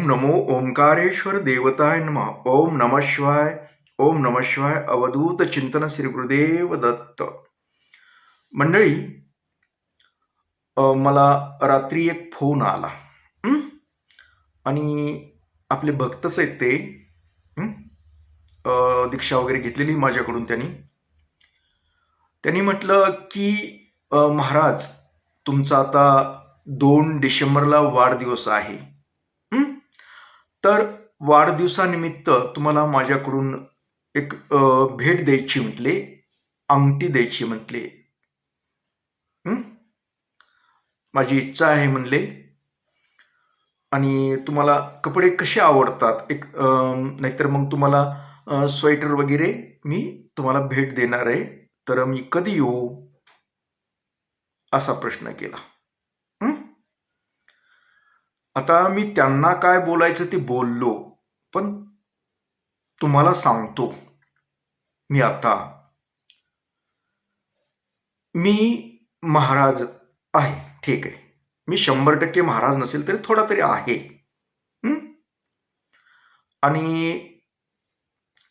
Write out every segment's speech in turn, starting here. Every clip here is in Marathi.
ओम नमो ओंकारेश्वर देवताय नमः। ओम नमः शिवाय ओम नमः शिवाय अवधूत चिंतन श्री गुरुदेव दत्त। मंडळी मला रात्री एक फोन आला आणि आपले भक्तच आहेत ते दीक्षा वगैरे घेतलेली माझ्याकडून त्यांनी. त्यांनी म्हटलं की महाराज तुमचा आता दोन डिसेंबरला वाढदिवस आहे. तर वाढदिवसानिमित्त तुम्हाला माझ्याकडून एक भेट द्यायची म्हटले अंगठी द्यायची म्हटले. माझी इच्छा आहे म्हणले. आणि तुम्हाला कपडे कसे आवडतात? एक नाहीतर मग तुम्हाला स्वेटर वगैरे मी तुम्हाला भेट देणार आहे. तर मी कधी येऊ? असा प्रश्न केला. आता मी त्यांना काय बोलायचं ते बोललो पण तुम्हाला सांगतो. मी आता मी महाराज आहे ठीक आहे. मी शंभर टक्के महाराज नसेल तरी थोडा तरी आहे. आणि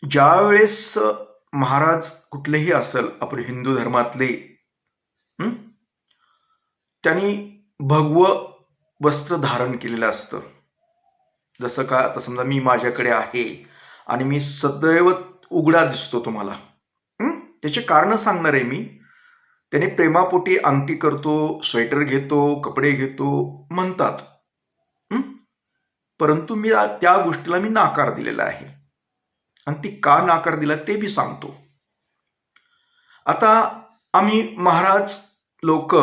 ज्या वेळेस महाराज कुठलेही असेल आपले हिंदू धर्मातले त्यांनी भगव वस्त्र धारण केलेलं असतं. जसं का आता समजा मी माझ्याकडे आहे आणि मी सदैव उघडा दिसतो तुम्हाला. त्याचे कारण सांगणार आहे मी. त्याने प्रेमापोटी अंगठी करतो स्वेटर घेतो कपडे घेतो म्हणतात. परंतु मी त्या गोष्टीला मी नाकार दिलेला आहे. आणि ती का नाकार दिला ते बी सांगतो. आता आम्ही महाराज लोक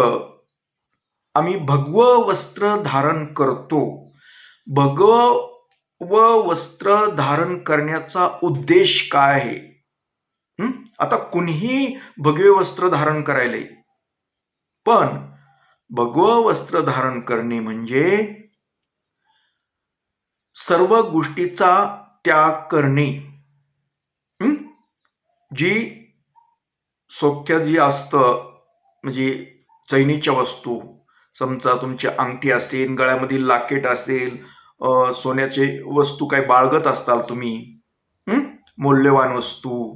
आम्ही भगव वस्त्र धारण करतो. भगव वस्त्र धारण करण्याचा उद्देश काय आहे? आता कुणीही भगवे वस्त्र धारण करायले. पण भगव वस्त्र धारण करणे म्हणजे सर्व गोष्टीचा त्याग करणे. जी सौख्य जी असतं म्हणजे चैनीच्या वस्तू समजा तुमची अंगठी असेल गळ्यामधील लाकेट असेल सोन्याचे वस्तू काही बाळगत असताल तुम्ही मौल्यवान वस्तू.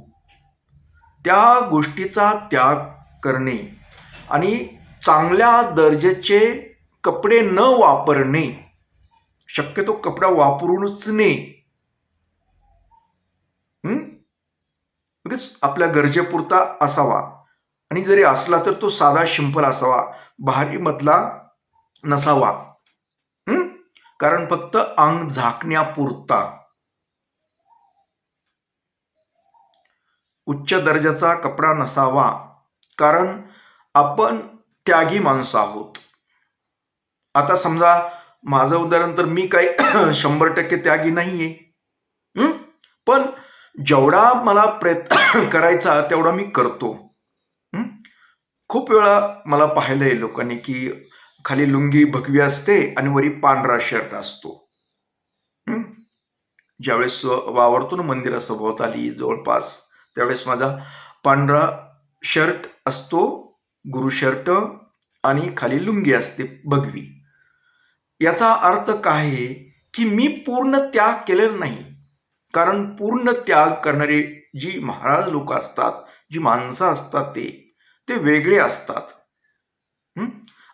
त्या गोष्टीचा त्याग करणे आणि चांगल्या दर्जाचे कपडे न वापरणे. शक्यतो कपडा वापरूनच ने. आपल्या गरजेपुरता असावा. आणि जरी असला तर तो साधा शिंपल असावा भारी मधला नसावा. कारण फक्त अंग झाकण्यापुरता. उच्च दर्जाचा कपडा नसावा कारण आपण त्यागी माणसं आहोत. आता समजा माझं उदाहरण तर मी काही शंभर टक्के त्यागी नाहीये. पण जेवढा मला प्रयत्न करायचा तेवढा मी करतो. खूप वेळा मला पाहिलं आहे लोकांनी की खाली लुंगी भगवी असते आणि वरी पांढरा शर्ट असतो. ज्यावेळेस वावरतो ना मंदिरा सभोवताली जवळपास त्यावेळेस माझा पांढरा शर्ट असतो गुरु शर्ट आणि खाली लुंगी असते भगवी. याचा अर्थ काय आहे की मी पूर्ण त्याग केलेला नाही. कारण पूर्ण त्याग करणारे जी महाराज लोक असतात जी माणसं असतात ते ते वेगळे असतात.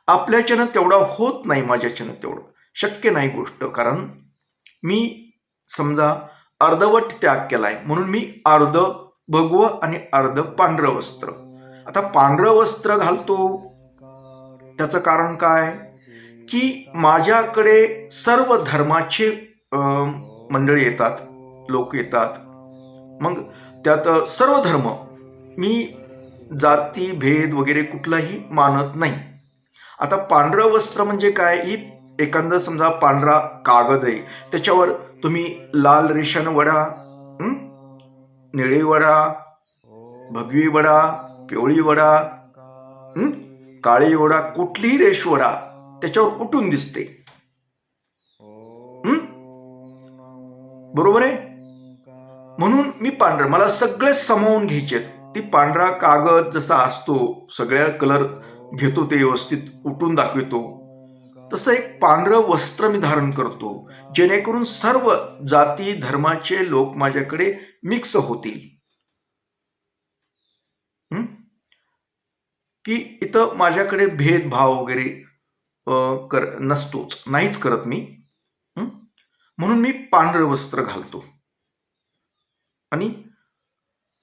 आपल्याच्यानं तेवढा होत नाही माझ्याच्यानं तेवढं. शक्य नाही गोष्ट कारण मी समजा अर्धवट त्याग केलाय म्हणून मी अर्ध भगव आणि अर्ध पांढरं वस्त्र. आता पांढरं वस्त्र घालतो. त्याचं कारण काय? की माझ्याकडे सर्व धर्माचे मंडळी येतात लोक येतात. मग त्यात सर्व धर्म मी जाती भेद वगैरे कुठलाही मानत नाही. आता पांढरं वस्त्र म्हणजे काय? ही एखादा समजा पांढरा कागद आहे. त्याच्यावर तुम्ही लाल रेशन वडा निळी वडा भगवी वडा पिवळी वडा काळी वडा कुठलीही रेष वडा त्याच्यावर उठून दिसते? बरोबर आहे? म्हणून मी पांढरं मला सगळे समावून घ्यायचे ती पांढरा कागद जसा असतो सगळ्या कलर घेतो ते व्यवस्थित उठून दाखवितो. तसं एक पांढरं वस्त्र मी धारण करतो जेणेकरून सर्व जाती धर्माचे लोक माझ्याकडे मिक्स होतील. की इथं माझ्याकडे भेदभाव वगैरे कर नसतोच नाहीच करत मी. म्हणून मी पांढरं वस्त्र घालतो. आणि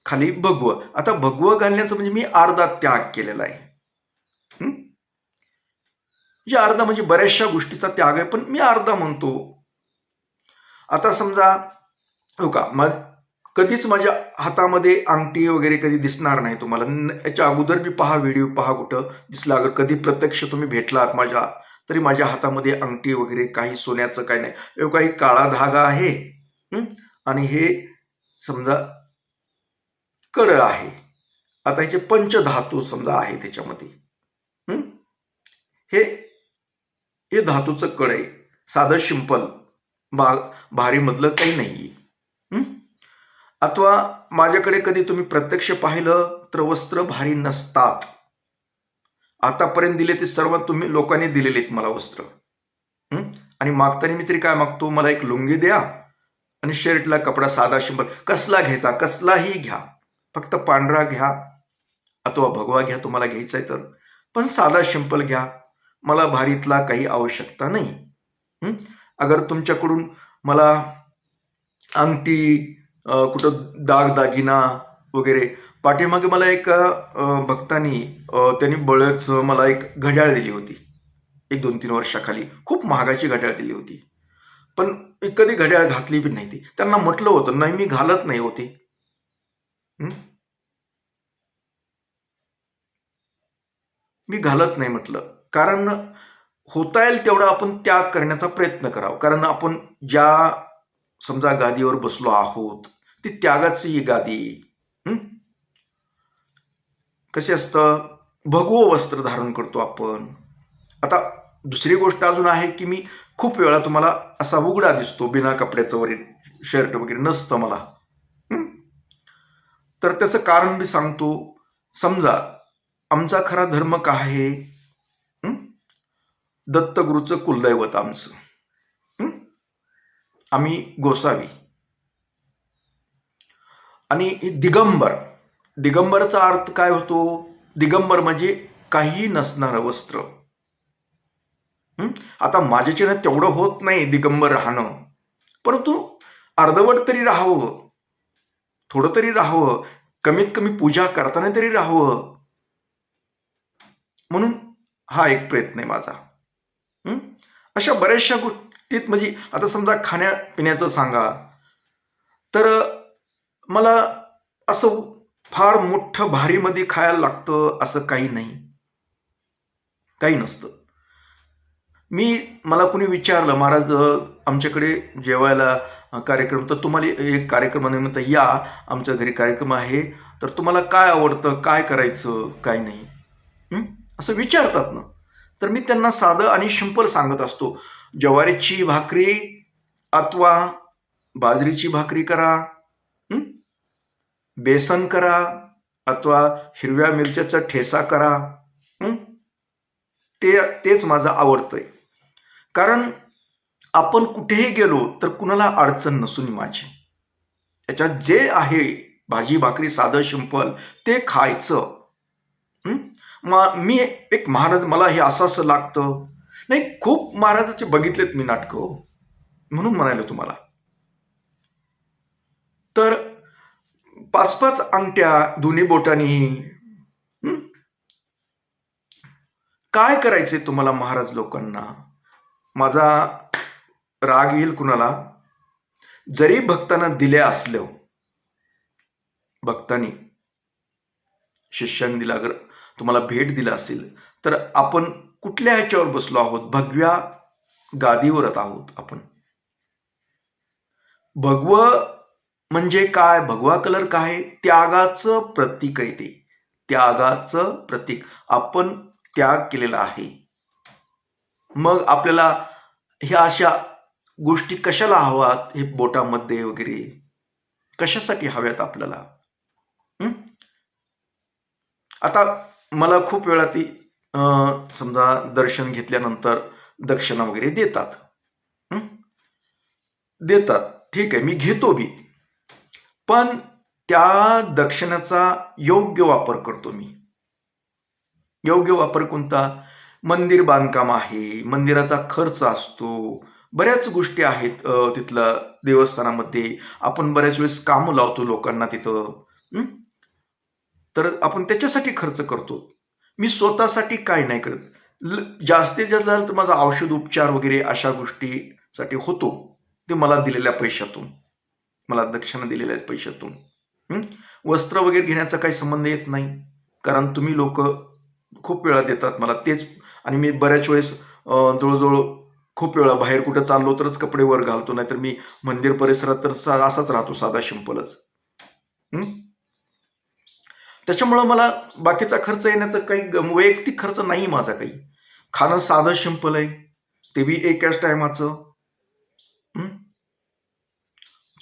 खाली भगव आता भगव घालण्याचं म्हणजे मी अर्धा त्याग केलेला आहे. म्हणजे अर्धा म्हणजे बऱ्याचशा गोष्टीचा त्याग आहे पण मी अर्धा म्हणतो. आता समजा हो का मग कधीच माझ्या हातामध्ये अंगठी वगैरे कधी दिसणार नाही तुम्हाला. याच्या अगोदर बी पहा व्हिडिओ पहा कुठं दिसला. अगर कधी प्रत्यक्ष तुम्ही भेटलात माझ्या तरी माझ्या हातामध्ये अंगठी वगैरे काही सोन्याचं काही नाही. काही काळा धागा आहे. आणि हे समजा कड आहे. आता ह्याचे पंचधातू समजा आहे त्याच्यामध्ये हे? हे धातूचं कड आहे. साधं शिंपल बा भारीमधलं काही नाही अथवा माझ्याकडे कधी तुम्ही प्रत्यक्ष पाहिलं तर वस्त्र भारी नसतात. आतापर्यंत दिले ते सर्व तुम्ही लोकांनी दिलेले आहेत मला वस्त्र. आणि मागताना मी तरी काय मागतो? मला एक लुंगी द्या आणि शर्टला कपडा साधा शिंपल. कसला घ्यायचा? कसलाही घ्या. फक्त पांढरा घ्या अथवा भगवा घ्या तुम्हाला घ्यायचा आहे तर. पण साधा शिंपल घ्या. मला भारीतला काही आवश्यकता नाही. अगर तुमच्याकडून मला अंगठी कुठं दागदागिना वगैरे पाठीमागे मला एक भक्तानी त्यांनी बळच मला एक घड्याळ दिली होती. एक दोन तीन वर्षाखाली. खूप महागाची घड्याळ दिली होती. पण मी कधी घड्याळ घातली पण नाही ती. त्यांना म्हटलं होतं नाही मी घालत नाही होते. मी घालत नाही म्हटलं. कारण होता येईल तेवढा आपण त्याग करण्याचा प्रयत्न करावा. कारण आपण ज्या समजा गादीवर बसलो आहोत ती त्यागाची ही गादी. हं? कसे असतं? भगवं वस्त्र धारण करतो आपण. आता दुसरी गोष्ट अजून आहे की मी खूप वेळा तुम्हाला असा उघडा दिसतो बिना कपड्याचं वगैरे शर्ट वगैरे नसतं मला. तर त्याचं कारण मी सांगतो. समजा आमचा खरा धर्म काय आहे? दत्तगुरूचं कुलदैवत आमचं. आम्ही गोसावी. आणि दिगंबर. दिगंबरचा अर्थ काय होतो? दिगंबर म्हणजे काही नसणारं वस्त्र. हं? आता चिन्ह तेवढं होत नाही दिगंबर राहणं. परंतु अर्धवट तरी राहावं. थोडं तरी राहावं. कमीत कमी पूजा करताना तरी राहावं. म्हणून हा एक प्रयत्न आहे माझा. अशा बऱ्याचशा गोष्टीत म्हणजे आता समजा खाण्यापिण्याचं सांगा. तर मला असं फार मोठं भारीमध्ये खायला लागतं असं काही नाही. काही नसतं. मी मला कुणी विचारलं महाराज आमच्याकडे जेवायला कार्यक्रम. तर तुम्हाला एक कार्यक्रमानिमित्त या. आमच्या घरी कार्यक्रम आहे. तर तुम्हाला काय आवडतं? काय करायचं? काय नाही? असं विचारतात ना. तर मी त्यांना साधं आणि सिंपल सांगत असतो. ज्वारीची भाकरी अथवा बाजरीची भाकरी करा. बेसन करा अथवा हिरव्या मिरच्याचा ठेसा करा. ते तेच माझं आवडतंय. कारण आपण कुठेही गेलो तर कुणाला अडचण नसून माझी. त्याच्यात जे आहे भाजी भाकरी साधं शिंपल ते खायचं. मी एक महाराज मला हे असं असं लागतं. नाही खूप महाराजाचे बघितलेत मी नाटकं हो. म्हणून म्हणायलो तुम्हाला. तर पाच पाच अंगठ्या दोन्ही बोटांनी काय करायचे तुम्हाला महाराज लोकांना? माझा राग येईल कुणाला? जरी भक्तांना दिल्या असल्या भक्तांनी शिष्यांनी दिला अगर तुम्हाला भेट दिला असेल तर आपण कुठल्या ह्याच्यावर बसलो आहोत? भगव्या गादीवरच आहोत आपण. भगव म्हणजे काय? भगवा कलर काय? आहे? त्यागाचं प्रतीक आहे ते. त्यागाचं प्रतीक. आपण त्याग केलेला आहे. मग आपल्याला ह्या अशा गोष्टी कशाला हव्यात हे बोटामध्ये वगैरे? कशासाठी हव्यात आपल्याला? आता मला खूप वेळा ती समजा दर्शन घेतल्यानंतर दक्षिणा वगैरे देतात. देतात. ठीक आहे मी घेतो बी. पण त्या दक्षिणाचा योग्य वापर करतो मी. योग्य वापर कोणता? मंदिर बांधकाम आहे मंदिराचा खर्च असतो बऱ्याच गोष्टी आहेत तिथलं तिथल्या देवस्थानामध्ये. आपण बऱ्याच वेळेस कामं लावतो लोकांना तिथं तर आपण त्याच्यासाठी खर्च करतो. मी स्वतःसाठी काय नाही करत. ल- जास्तीत जास्त झालं तर माझा औषध उपचार वगैरे अशा गोष्टीसाठी होतो. ते मला दिलेल्या पैशातून. मला दक्षिणा दिलेल्या पैशातून. वस्त्र वगैरे घेण्याचा काही संबंध येत नाही. कारण तुम्ही लोक खूप वेळा देतात मला तेच. आणि मी बऱ्याच वेळेस जवळजवळ खूप वेळा बाहेर कुठं चाललो तरच कपडे वर घालतो नाहीतर मी मंदिर परिसरात तर असाच राहतो साधा सिंपलच त्याच्यामुळं मला बाकीचा खर्च येण्याचा काही ग- वैयक्तिक खर्च नाही माझा काही. खाणं साधं शिंपल आहे ते बी एकाच टायमाचं.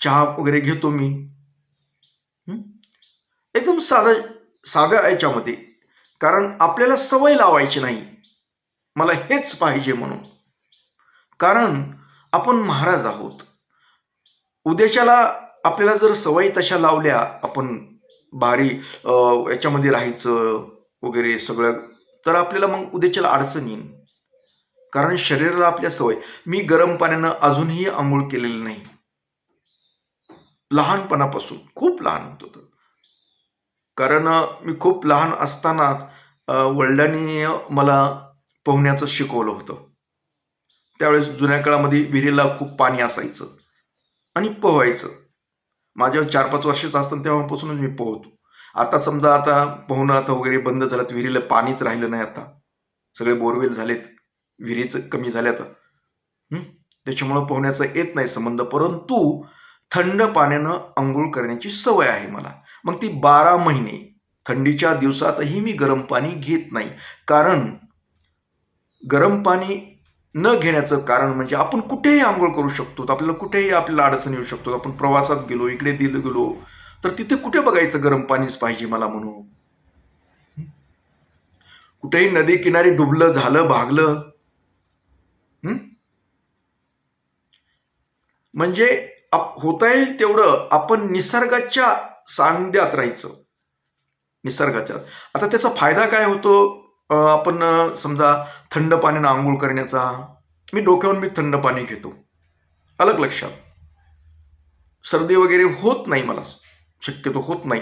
चहा वगैरे घेतो मी. एकदम साधा साध्या याच्यामध्ये. कारण आपल्याला सवय लावायची नाही. मला हेच पाहिजे म्हणून. कारण आपण महाराज आहोत. उद्याच्याला आपल्याला जर सवयी तशा लावल्या आपण भारी याच्यामध्ये राहायचं वगैरे सगळं तर आपल्याला मग उद्याच्याला अडचण येईल. कारण शरीराला आपल्या सवय. मी गरम पाण्यानं अजूनही आंघोळ केलेली नाही. लहानपणापासून खूप लहान होत होतं कारण मी खूप लहान असताना वडिलांनी मला पोहण्याचं शिकवलं होतं. त्यावेळेस जुन्या काळामध्ये विहिरीला खूप पाणी असायचं आणि पोहायचं. माझ्या चार पाच वर्षाचं असताना तेव्हापासूनच मी पोहतो. आता समजा आता पोहणं आता वगैरे बंद झालं तर विहिरीला पाणीच राहिलं नाही आता. सगळे बोरवेल झालेत विहिरीचं कमी झाल्यात त्याच्यामुळं पोहण्याचा येत नाही संबंध परंतु थंड पाण्यानं आंघोळ करण्याची सवय आहे मला. मग ती बारा महिने थंडीच्या दिवसातही मी गरम पाणी घेत नाही. कारण गरम पाणी न घेण्याचं कारण म्हणजे आपण कुठेही आंघोळ करू शकतो. आपल्याला कुठेही आपल्याला अडचण येऊ शकतो. आपण प्रवासात गेलो इकडे दिलं गेलो तर तिथे कुठे बघायचं गरम पाणीच पाहिजे मला म्हणून? कुठेही नदी किनारी डुबलं झालं भागलं म्हणजे आप- होता येईल तेवढं आपण निसर्गाच्या सान्निध्यात राहायचं. निसर्गाच्या. आता त्याचा फायदा काय होतो? आपण समजा थंड पाण्यानं आंघोळ करण्याचा मी डोक्यावर मी थंड पाणी घेतो. अलग लक्षात. सर्दी वगैरे होत नाही मला. शक्यतो होत नाही.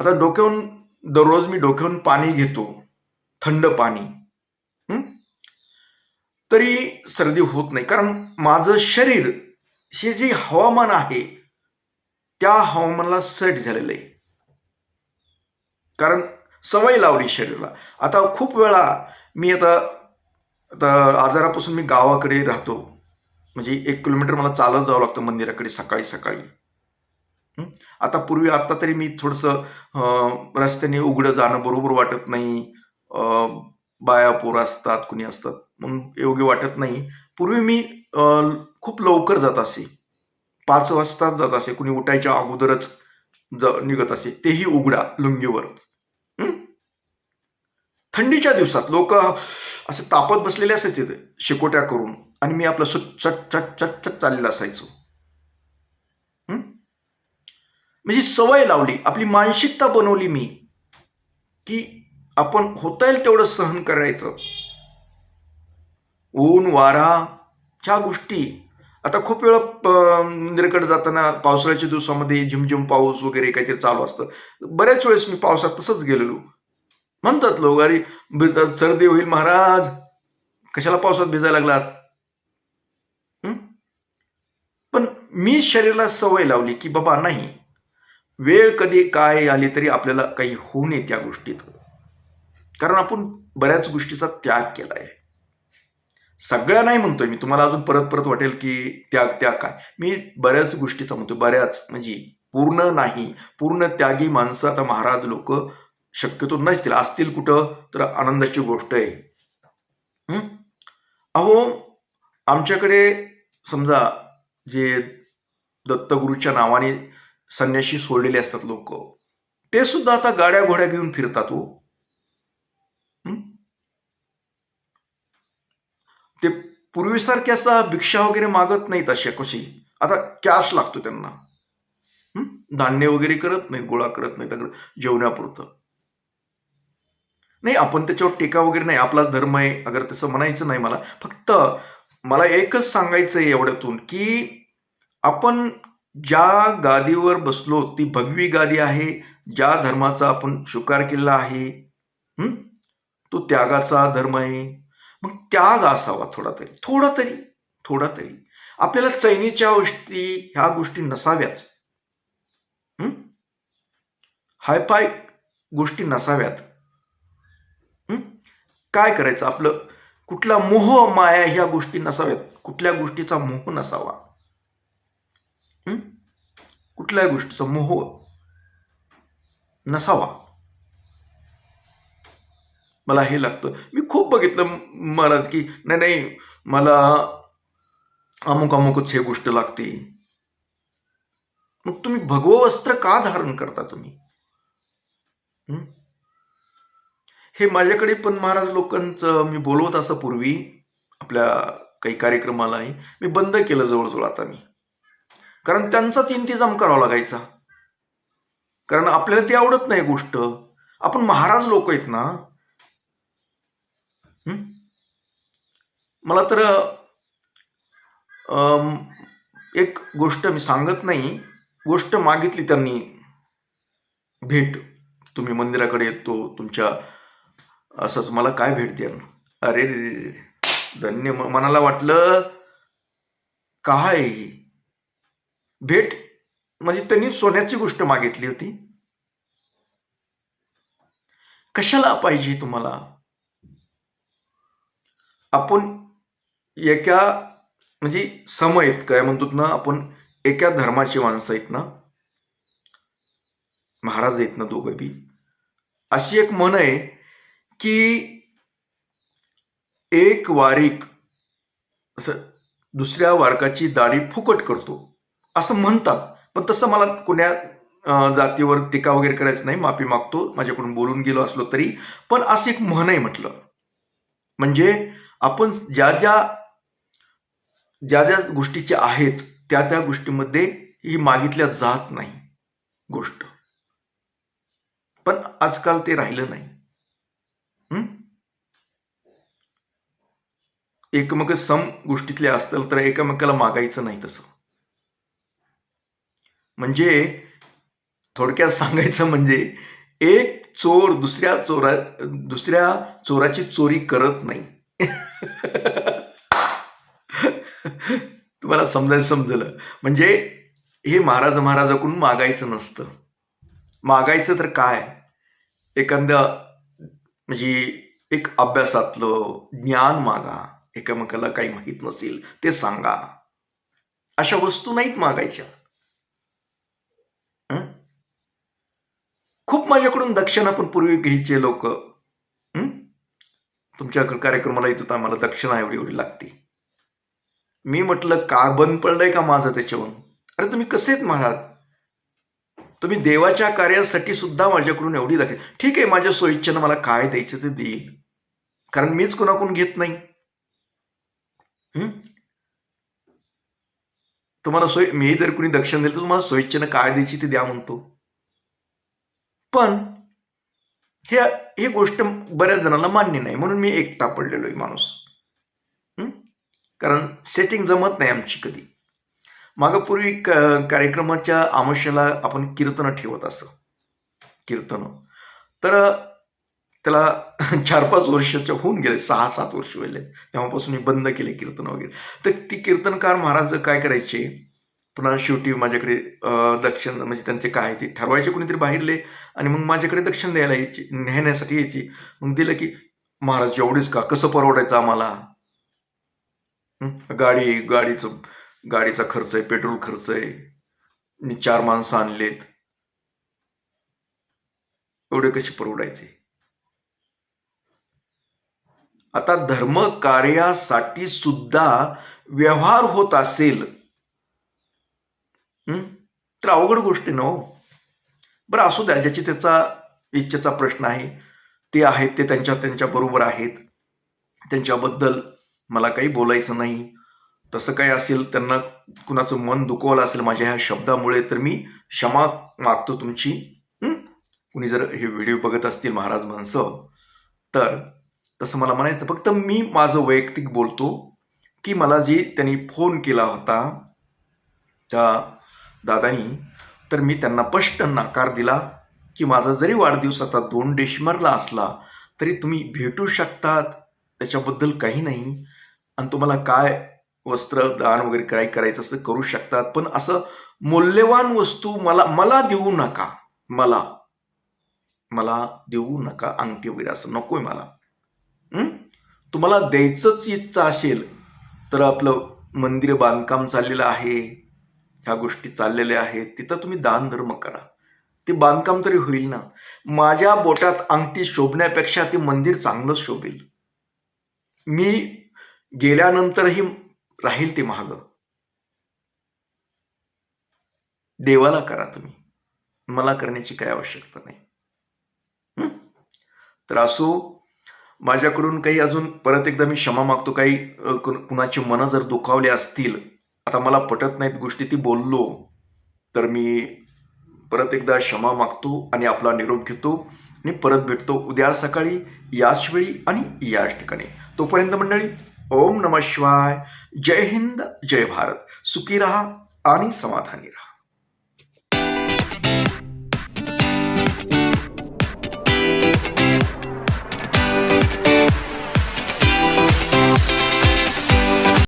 आता डोक्यावरून दररोज मी डोक्यावरून पाणी घेतो. थंड पाणी. तरी सर्दी होत नाही. कारण माझं शरीर हे जे हवामान आहे त्या हवामानाला सेट झालेलं आहे. कारण सवय लावली शरीराला. आता खूप वेळा मी आता आता आजारापासून मी गावाकडे राहतो. म्हणजे एक किलोमीटर मला चालत जावं लागतं मंदिराकडे सकाळी सकाळी. आता पूर्वी आत्ता तरी मी थोडंसं रस्त्याने उघडं जाणं बरोबर वाटत नाही. बाया पोरं असतात कुणी असतात म्हणून योग्य वाटत नाही. पूर्वी मी खूप लवकर जात असे. पाच वाजताच जात असे. कुणी उठायच्या अगोदरच ज निघत असे. तेही उघडा लुंगीवर. थंडीच्या दिवसात लोक असे तापत बसलेले असायचे ते, शेकोट्या करून. आणि मी आपलं सुट चट चट चट चट चाललेलं असायचो. म्हणजे सवय लावली आपली मानसिकता बनवली मी की आपण होता येईल तेवढं सहन करायचं. ऊन वारा ह्या गोष्टी. आता खूप वेळा मंदिराकडे जाताना पावसाळ्याच्या दिवसामध्ये झिमझिम पाऊस वगैरे काहीतरी चालू असतं. बऱ्याच वेळेस मी पावसात तसंच गेलेलो. म्हणतात लोक अरे सर्दी होईल महाराज. कशाला पावसात भिजायला लागलात? पण मी शरीराला सवय लावली की बाबा नाही. वेळ कधी काय आली तरी आपल्याला काही होऊ नये त्या गोष्टीत. कारण आपण बऱ्याच गोष्टीचा त्याग केलाय. सगळ्या नाही म्हणतोय मी. तुम्हाला अजून परत परत वाटेल की त्याग त्याग काय? मी बऱ्याच गोष्टीचा म्हणतोय. बऱ्याच म्हणजे पूर्ण नाही. पूर्ण त्यागी माणसं. आता महाराज लोक शक्यतो नसतील असतील कुठं तर आनंदाची गोष्ट आहे. अहो आमच्याकडे समजा जे दत्तगुरूच्या नावाने संन्याशी सोडलेले असतात लोक ते सुद्धा आता गाड्या घोड्या घेऊन फिरतात हो. ते पूर्वीसारखे असा भिक्षा वगैरे मागत नाहीत अशा कशी. आता कॅश लागतो त्यांना. धान्य वगैरे करत नाहीत गोळा करत नाहीत जेवणापुरतं. जेवण्यापुरतं नाही आपण त्याच्यावर टीका वगैरे नाही आपला धर्म आहे अगर तसं म्हणायचं नाही मला. फक्त मला एकच सांगायचं आहे एवढ्यातून की आपण ज्या गादीवर बसलो ती भगवी गादी आहे ज्या धर्माचा आपण स्वीकार केला आहे तो त्यागाचा धर्म आहे. मग त्याग असावा थोडा तरी थोडा तरी थोडा तरी. आपल्याला चैनीच्या गोष्टी ह्या गोष्टी नसाव्याच. हायफाय गोष्टी नसाव्यात. काय करायचं? आपलं कुठला मोह माया ह्या गोष्टी नसाव्यात. कुठल्या गोष्टीचा मोह नसावा. कुठल्या गोष्टीचा मोह नसावा. मला हे लागतं. मी खूप बघितलं मला महाराज की नाही नाही मला अमुक अमुकच हे गोष्ट लागते. मग तुम्ही भगवं वस्त्र का धारण करता तुम्ही? हे माझ्याकडे पण महाराज लोकांचं मी बोलवत असं पूर्वी आपल्या काही कार्यक्रमालाही मी बंद केलं जवळजवळ आता मी. कारण त्यांचाच इंतिजाम करावा लागायचा. कारण आपल्याला ती आवडत नाही गोष्ट. आपण महाराज लोक आहेत ना. मला तर एक गोष्ट मी सांगत नाही. गोष्ट मागितली त्यांनी. भेट. तुम्ही मंदिराकडे येतो तुमच्या असंच मला काय भेट द्याल अरे धन्य मनाला वाटलं काय ही? भेट म्हणजे त्यांनी सोन्याची गोष्ट मागितली होती. कशाला पाहिजे तुम्हाला? आपण एका म्हणजे सम आहेत काय म्हणतो ना आपण एका धर्माची माणसं आहेत ना महाराज आहेत ना दोघं बी अशी एक मन आहे की एक वारीक असं दुसऱ्या वारकाची दाढी फुकट करतो. असं म्हणतात. पण तसं मला कोण्या जातीवर टीका वगैरे करायचं नाही. माफी मागतो. माझ्याकडून बोलून गेलो असलो तरी. पण असं एक म्हण आहे म्हटलं. म्हणजे आपण ज्या ज्या ज्या ज्या गोष्टीच्या आहेत त्या त्या गोष्टीमध्ये ही मागितल्या जात नाही. गोष्ट. पण आजकाल ते राहिलं नाही हं? एकमेक सम गोष्टीतले असतील तर एकमेकाला मागायचं नाही तसं. म्हणजे थोडक्यात सांगायचं म्हणजे एक चोर दुसऱ्या चोरा दुसऱ्या चोराची चोरी करत नाही. तुम्हाला समजायला समजलं? म्हणजे हे महाराज महाराजाकडून मागायचं नसतं. मागायचं तर काय? एखाद्या म्हणजे एक अभ्यासातलं ज्ञान मागा. एकमेकाला काही माहीत नसेल ते सांगा. अशा वस्तू नाहीत मागायच्या. खूप माझ्याकडून दक्षिणा पण पूर्वी घ्यायचे लोक. तुमच्या कार्यक्रमाला येत होता मला दक्षिणा एवढी एवढी लागते. मी म्हटलं का बंद पडलंय का माझं त्याच्यावरून? अरे तुम्ही कसे आहेत महाराज? तुम्ही देवाच्या कार्यासाठी सुद्धा माझ्याकडून एवढी दाखल. ठीक आहे माझ्या सोयीच्छेनं मला काय द्यायचं ते देईल. कारण मीच कोणाकडून घेत नाही. तुम्हाला सोय मी जर कुणी दक्षिण दिलं तर तुम्हाला स्वेच्छेनं काय द्यायची ते द्या म्हणतो. पण हे ही गोष्ट बऱ्याच जणांना मान्य नाही म्हणून मी एकटा पडलेलो आहे माणूस. कारण सेटिंग जमत नाही आमची कधी. मागापूर्वी क- कार्यक्रमाच्या आमोशाला आपण कीर्तनं ठेवत असं. कीर्तनं. तर त्याला चार पाच वर्षाच्या होऊन गेले सहा सात वर्ष गेले तेव्हापासून मी बंद केले कीर्तन वगैरे. तर ती कीर्तनकार महाराज काय करायचे? पुन्हा शेवटी माझ्याकडे दक्षिण म्हणजे त्यांचे काय ते ठरवायचे कोणीतरी बाहेरले आणि मग माझ्याकडे दक्षिण द्यायला यायची नेण्यासाठी यायची. मग दिलं की महाराज एवढीच का? कसं परवडायचं आम्हाला? गाडी गाडीचं गाडीचा खर्च आहे पेट्रोल खर्च आहे. चार माणसं आणलेत. एवढे कसे परवडायचे? आता धर्म कार्यासाठी सुद्धा व्यवहार होत असेल. तर अवघड गोष्टी न हो. बरं असू द्या ज्याची त्याचा इच्छेचा प्रश्न आहे ते आहेत ते त्यांच्या त्यांच्या बरोबर आहेत. त्यांच्याबद्दल मला काही बोलायचं नाही. तसं काही असेल त्यांना कुणाचं मन दुखवलं असेल माझ्या ह्या शब्दामुळे तर मी क्षमा मागतो तुमची. कुणी जर हे व्हिडिओ बघत असतील महाराज माणसं तर तसं मला म्हणायचं फक्त मी माझं वैयक्तिक बोलतो की मला जी त्यांनी फोन केला होता त्या दादानी तर मी त्यांना स्पष्ट नकार दिला की माझा जरी वाढदिवस आता दोन डिसेंबरला असला तरी तुम्ही भेटू शकतात. त्याच्याबद्दल काही नाही. आणि तुम्हाला काय वस्त्र दान वगैरे काय करायचं असतं करू शकतात. पण असं मौल्यवान वस्तू मला मला देऊ नका. मला. मला देऊ नका अंगठी वगैरे असं नकोय मला. तुम्हाला द्यायचंच इच्छा असेल तर आपलं मंदिर बांधकाम चाललेलं आहे ह्या गोष्टी चाललेल्या आहेत तिथं तुम्ही दान धर्म करा. ते बांधकाम तरी होईल ना. माझ्या बोटात अंगठी शोभण्यापेक्षा ते मंदिर चांगलं शोभेल. मी गेल्यानंतरही राहील ते महाग देवाला करा तुम्ही. मला करण्याची काय आवश्यकता नाही. तर असो माझ्याकडून काही अजून परत एकदा मी क्षमा मागतो. काही कुण- कुणाची मनं जर दुखावली असतील आता मला पटत नाहीत गोष्टी ती बोललो तर मी परत एकदा क्षमा मागतो आणि आपला निरोप घेतो. आणि परत भेटतो उद्या सकाळी याच वेळी आणि याच ठिकाणी. तोपर्यंत मंडळी ओम नम शिवाय. जय हिंद जय भारत. सुखी रहा आणि समाधानी रहा.